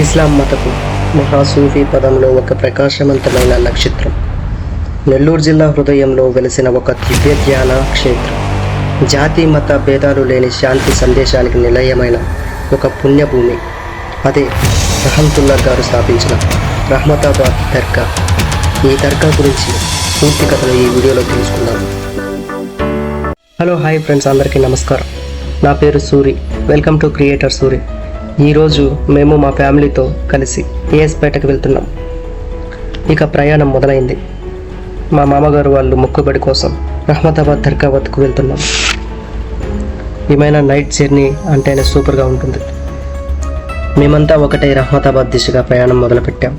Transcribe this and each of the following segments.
ఇస్లాం మతపు మహాసూఫీ పదంలో ఒక ప్రకాశవంతమైన నక్షత్రం. నెల్లూరు జిల్లా హృదయంలో వెలిసిన ఒక దివ్య ధ్యాన క్షేత్రం. జాతి మత భేదాలు లేని శాంతి సందేశానికి నిలయమైన ఒక పుణ్యభూమి. అదే రహంతుల్లా గారు స్థాపించిన రహమతాబాద్ దర్గా. ఈ దర్గా గురించి పూర్తి కథను ఈ వీడియోలో తెలుసుకుందాం. హలో హాయ్ ఫ్రెండ్స్ అందరికీ నమస్కారం. నా పేరు Suri. Welcome to creator Suri. ఈరోజు మేము మా ఫ్యామిలీతో కలిసి ఏఎస్పేటకు వెళ్తున్నాం. ఇక ప్రయాణం మొదలైంది. మా మామగారు వాళ్ళు మొక్కుబడి కోసం రహమతాబాద్ దర్గావత్కు వెళ్తున్నాం. ఏమైనా నైట్ జర్నీ అంటేనే సూపర్గా ఉంటుంది. మేమంతా ఒకటే రహమతాబాద్ దిశగా ప్రయాణం మొదలుపెట్టాం.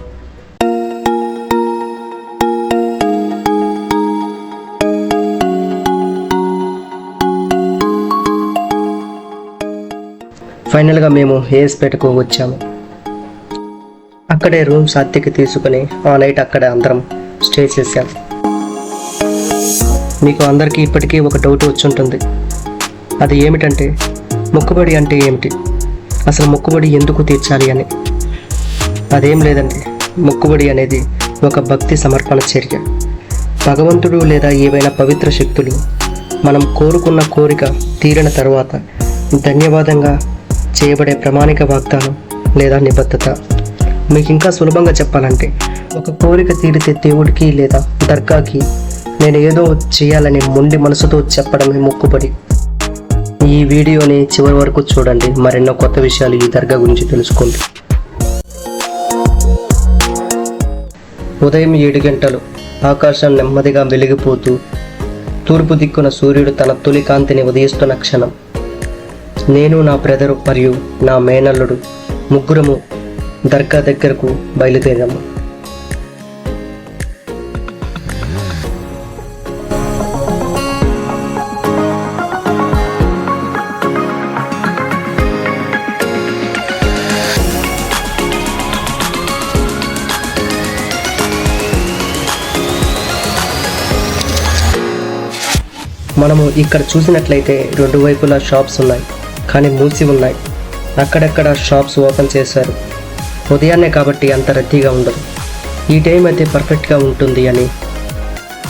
ఫైనల్గా మేము హేస్పేటకు వచ్చాము. అక్కడే రూమ్స్ అద్దెకి తీసుకుని ఆ నైట్ అక్కడ అందరం స్టే చేశాం. మీకు అందరికీ ఇప్పటికీ ఒక డౌట్ వచ్చుంటుంది. అది ఏమిటంటే మొక్కుబడి అంటే ఏమిటి? అసలు మొక్కుబడి ఎందుకు తీర్చాలి అని. అదేం లేదండి మొక్కుబడి అనేది ఒక భక్తి సమర్పణ చర్య. భగవంతుడు లేదా ఏవైనా పవిత్ర శక్తులు మనం కోరుకున్న కోరిక తీరిన తర్వాత ధన్యవాదంగా చేయబడే ప్రామాణిక వాగ్దానం లేదా నిబద్ధత. మీకు ఇంకా సులభంగా చెప్పాలంటే ఒక కోరిక తీరితే దేవుడికి లేదా దర్గాకి నేను ఏదో చేయాలని మొండి మనసుతో చెప్పడమే మొక్కుబడి. ఈ వీడియోని చివరి వరకు చూడండి. మరెన్నో కొత్త విషయాలు ఈ దర్గా గురించి తెలుసుకోండి. ఉదయం ఏడు గంటలు ఆకాశం నెమ్మదిగా వెలిగిపోతూ తూర్పు దిక్కున సూర్యుడు తన తొలి కాంతిని ఉదయిస్తున్న క్షణం. నేను నా బ్రదరు మరియు నా మేనల్లుడు ముగ్గురము దర్గా దగ్గరకు బయలుదేరాము. మనము ఇక్కడ చూసినట్లయితే రెండు వైపులా షాప్స్ ఉన్నాయి. కానీ మూసి ఉన్నాయి. అక్కడక్కడ షాప్స్ ఓపెన్ చేశారు. ఉదయాన్నే కాబట్టి అంత రద్దీగా ఉండదు. ఈ టైం అయితే పర్ఫెక్ట్గా ఉంటుంది అని.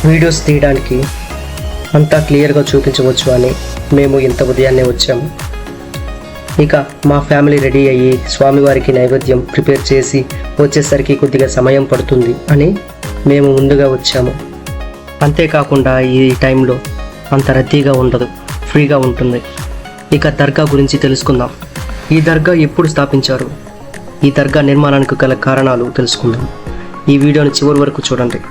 వీడియోస్ తీయడానికి అంతా క్లియర్గా చూపించవచ్చు అని మేము ఇంత ఉదయాన్నే వచ్చాము ఇక మా ఫ్యామిలీ రెడీ అయ్యి స్వామివారికి నైవేద్యం ప్రిపేర్ చేసి వచ్చేసరికి కొద్దిగా సమయం పడుతుంది అని మేము ముందుగా వచ్చాము. అంతేకాకుండా ఈ టైంలో అంత రద్దీగా ఉండదు. ఫ్రీగా ఉంటుంది. ఇక దర్గా గురించి తెలుసుకుందాం. ఈ దర్గా ఎప్పుడు స్థాపించారు? ఈ దర్గా నిర్మాణానికి గల కారణాలు తెలుసుకుందాం. ఈ వీడియోని చివరి వరకు చూడండి.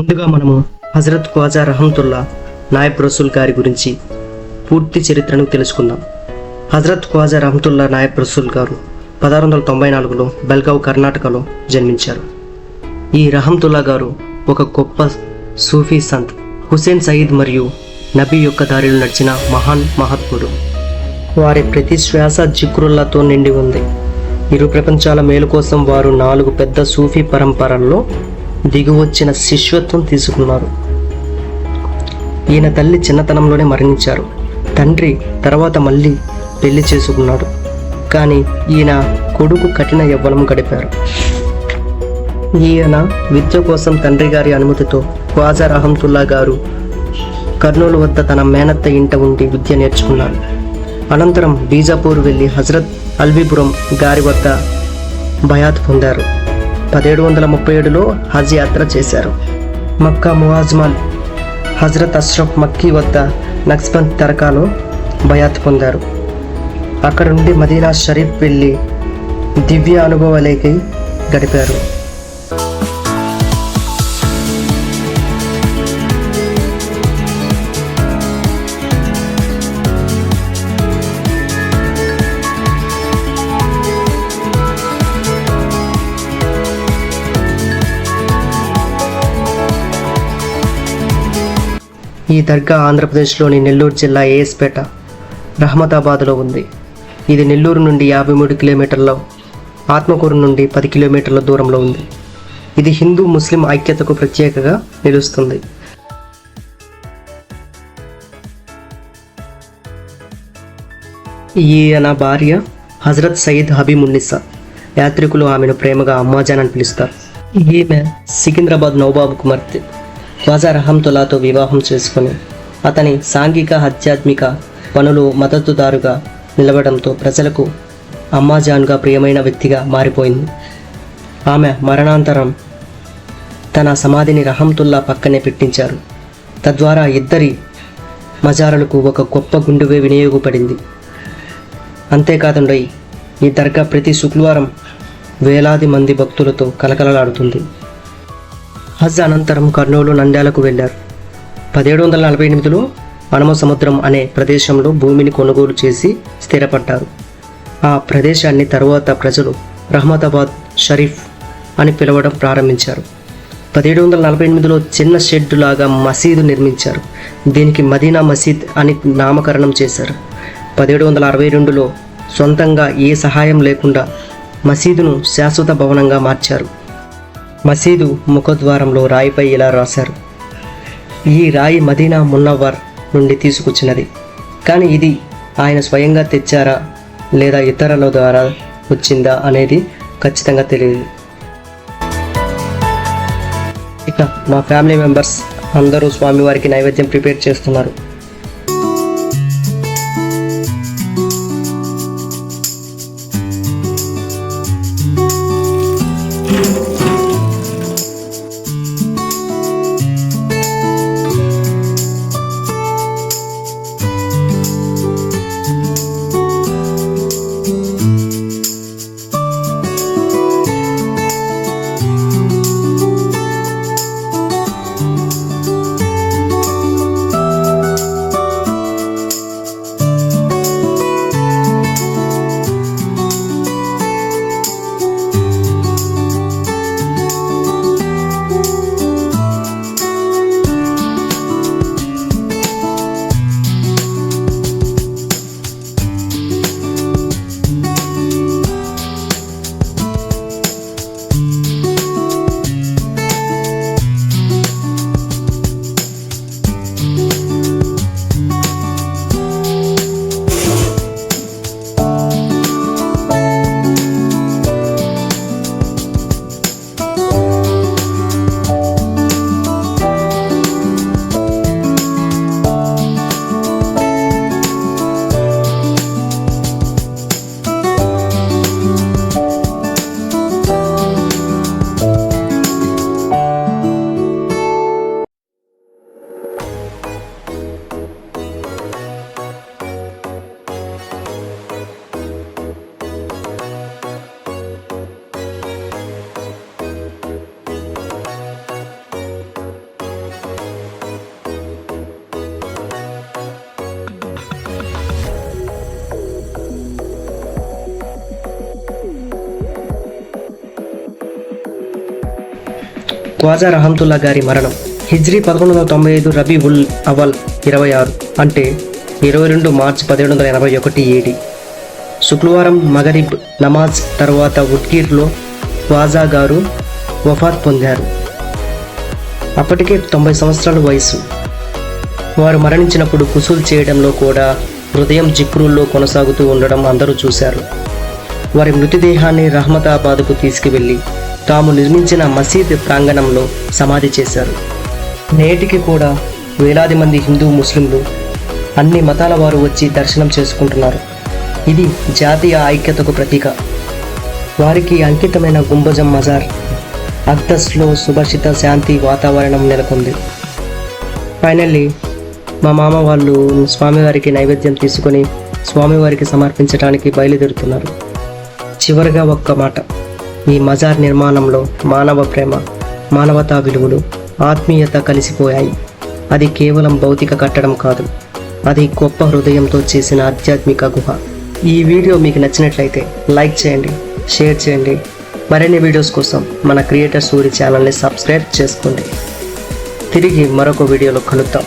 ముందుగా మనము హజరత్ ఖ్వాజా రహంతుల్లా నాయబ్ రసూల్ గారి గురించి పూర్తి చరిత్రను తెలుసుకుందాం. హజరత్ ఖ్వాజా రహంతుల్లా నాయబ్ రసూల్ గారు పదహారు వందల తొంభై నాలుగులో బెల్గావ్ కర్ణాటకలో జన్మించారు. ఈ రహంతుల్లా గారు ఒక గొప్ప సూఫీ సంత్ హుసేన్ సయీద్ మరియు నబీ యొక్క దారిలో నడిచిన మహాన్ మహాత్ముడు వారి ప్రతి శ్వాస జిక్రుల్లాతో నిండి ఉంది. ఇరు ప్రపంచాల మేలు కోసం వారు నాలుగు పెద్ద సూఫీ పరంపరల్లో దిగువచ్చిన శిష్యత్వం తీసుకున్నారు. ఈయన తల్లి చిన్నతనంలోనే మరణించారు. తండ్రి తర్వాత మళ్ళీ పెళ్ళి చేసుకున్నాడు. కానీ ఈయన కొడుకు కఠిన యవ్వనం గడిపారు. ఈయన విద్య కోసం తండ్రి గారి అనుమతితో ఖ్వాజా రహంతుల్లా గారు కర్నూలు వద్ద తన మేనత్త ఇంట ఉండి విద్య నేర్చుకున్నారు. అనంతరం బీజాపూర్ వెళ్ళి హజరత్ అల్బీపురం గారి వద్ద బయాత్ పొందారు. పదిహేడు వందల ముప్పై ఏడులో హజ్ యాత్ర చేశారు. మక్కా మువాజ్మాల్ హజరత్ అష్రఫ్ మక్కీ వద్ద నక్స్బంద్ తరకాలో బయాత్ పొందారు. అక్కడ నుండి మదీనా షరీఫ్ వెళ్ళి దివ్య అనుభవాలకి గడిపారు. ఈ దర్గా ఆంధ్రప్రదేశ్లోని నెల్లూరు జిల్లా ఏఎస్పేట రహమదాబాద్లో ఉంది. ఇది నెల్లూరు నుండి యాభై మూడు కిలోమీటర్ల ఆత్మకూరు నుండి పది కిలోమీటర్ల దూరంలో ఉంది. ఇది హిందూ ముస్లిం ఐక్యతకు ప్రత్యేకగా నిలుస్తుంది. ఈయన భార్య హజరత్ సయీద్ హబీమున్నిసా యాత్రికులు ఆమెను ప్రేమగా అమ్మాజాన్ అని పిలుస్తారు. ఈమె సికింద్రాబాద్ నౌబాబు కుమార్తె ఖ్వాజా రహంతులాతో వివాహం చేసుకుని అతని సాంఘిక ఆధ్యాత్మిక పనులు మద్దతుదారుగా నిలవడంతో ప్రజలకు అమ్మాజాన్గా ప్రియమైన వ్యక్తిగా మారిపోయింది. ఆమె మరణాంతరం తన సమాధిని రహంతుల్లా పక్కనే పెట్టించారు. తద్వారా ఇద్దరి మజారులకు ఒక గొప్ప గుండువే వినియోగపడింది. అంతేకాదండి ఈ దర్గా ప్రతి శుక్రవారం వేలాది మంది భక్తులతో కలకలలాడుతుంది. హజ్ అనంతరం కర్నూలు నంద్యాలకు వెళ్ళారు. పదిహేడు వందల నలభై ఎనిమిదిలో మనమ సముద్రం అనే ప్రదేశంలో భూమిని కొనుగోలు చేసి స్థిరపడ్డారు. ఆ ప్రదేశాన్ని తరువాత ప్రజలు రహమదాబాద్ షరీఫ్ అని పిలవడం ప్రారంభించారు. పదిహేడు వందల నలభై ఎనిమిదిలో చిన్న షెడ్ లాగా మసీదు నిర్మించారు. దీనికి మదీనా మసీద్ అని నామకరణం చేశారు. పదిహేడు వందల అరవై రెండులో సొంతంగా ఏ సహాయం లేకుండా మసీదును శాశ్వత భవనంగా మార్చారు. మసీదు ముఖద్వారంలో రాయిపై ఇలా రాశారు. ఈ రాయి మదీనా మున్నవర్ నుండి తీసుకొచ్చినది. కానీ ఇది ఆయన స్వయంగా తెచ్చారా లేదా ఇతరుల ద్వారా వచ్చిందా అనేది ఖచ్చితంగా తెలియదు. ఇక మా ఫ్యామిలీ మెంబర్స్ అందరూ స్వామివారికి నైవేద్యం ప్రిపేర్ చేస్తున్నారు. ఖ్వాజా రహంతుల్లా గారి మరణం. హిజ్రీ పదకొండు వందల తొంభై ఐదు రబీ ఉల్ అవల్ ఇరవై ఆరు అంటే ఇరవై రెండు మార్చి పదిహేడు వందల ఎనభై ఒకటి ఏడి శుక్రవారం మగరిబ్ నమాజ్ తర్వాత ఉట్కీర్లో ఖ్వాజా గారు వఫాత్ పొందారు. అప్పటికే తొంభై సంవత్సరాల వయసు వారు మరణించినప్పుడు కుసూలు చేయడంలో కూడా హృదయం జిక్రుల్లో కొనసాగుతూ ఉండడం అందరూ చూశారు. వారి మృతదేహాన్ని రహమతాబాద్కు తీసుకువెళ్ళి తాము నిర్మించిన మసీద్ ప్రాంగణంలో సమాధి చేశారు. నేటికి కూడా వేలాది మంది హిందూ ముస్లింలు అన్ని మతాల వారు వచ్చి దర్శనం చేసుకుంటున్నారు. ఇది జాతీయ ఐక్యతకు ప్రతీక. వారికి అంకితమైన గుంబజం మజార్ అక్దస్లో సుభాషిత శాంతి వాతావరణం నెలకొంది. ఫైనల్లీ మా మామ వాళ్ళు స్వామివారికి నైవేద్యం తీసుకొని స్వామివారికి సమర్పించడానికి బయలుదేరుతున్నారు. చివరిగా ఒక్క మాట. ఈ మజార్ నిర్మాణంలో మానవ ప్రేమ మానవతా విలువలు ఆత్మీయత కలిసిపోయాయి. అది కేవలం భౌతిక కట్టడం కాదు అది గొప్ప హృదయంతో చేసిన ఆధ్యాత్మిక గుహ. ఈ వీడియో మీకు నచ్చినట్లయితే లైక్ చేయండి షేర్ చేయండి. మరిన్ని వీడియోస్ కోసం మన క్రియేటర్ సూరి ఛానల్ని సబ్స్క్రైబ్ చేసుకోండి. తిరిగి మరొక వీడియోలో కలుద్దాం.